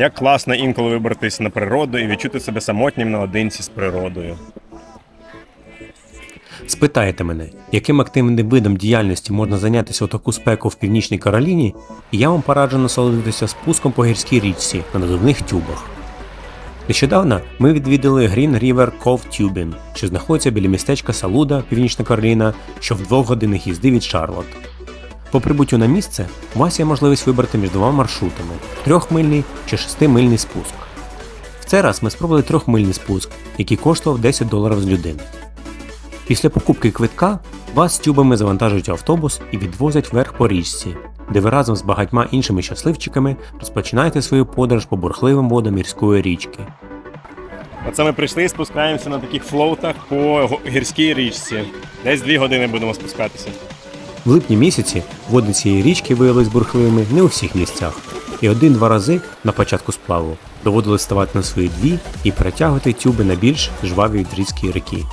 Як класно інколи вибратись на природу і відчути себе самотнім наодинці з природою. Спитаєте мене, яким активним видом діяльності можна зайнятися у таку спеку в Північній Кароліні, і я вам пораджу насолодитися спуском по гірській річці на надувних тюбах. Нещодавно ми відвідали Green River Cove Tubing, що знаходиться біля містечка Салуда, Північна Кароліна, що в двох годинах їзди від Шарлот. По прибуттю на місце у вас є можливість вибрати між двома маршрутами трьохмильний чи шестимильний спуск. В цей раз ми спробували трьохмильний спуск, який коштував 10 доларів з людини. Після покупки квитка вас з тюбами завантажують автобус і відвозять вверх по річці, де ви разом з багатьма іншими щасливчиками розпочинаєте свою подорож по бурхливим водам мірської річки. Оце ми прийшли і спускаємося на таких флоутах по гірській річці. Десь дві години будемо спускатися. В липні місяці води цієї річки виявились бурхливими не у всіх місцях, і один-два рази на початку сплаву доводилось ставати на свої дві і перетягувати тюби на більш жваві від річської ріки.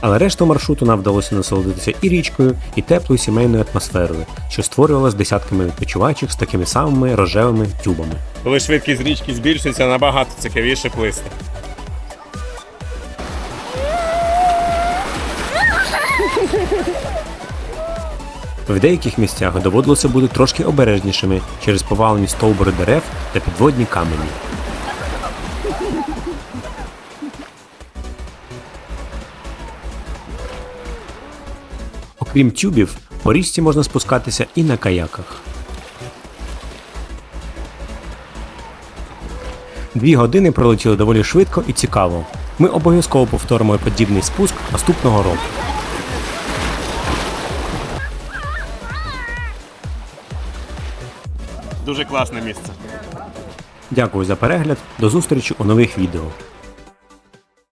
Але решту маршруту нам вдалося насолодитися і річкою, і теплою сімейною атмосферою, що створювалась десятками відпочиваючих з такими самими рожевими тюбами. Коли швидкість річки збільшується, набагато цікавіше плисти. В деяких місцях доводилося бути трошки обережнішими через повалені стовбури дерев та підводні камені. Окрім тюбів, по річці можна спускатися і на каяках. Дві години пролетіли доволі швидко і цікаво. Ми обов'язково повторимо подібний спуск наступного року. Дуже класне місце. Дякую за перегляд. До зустрічі у нових відео.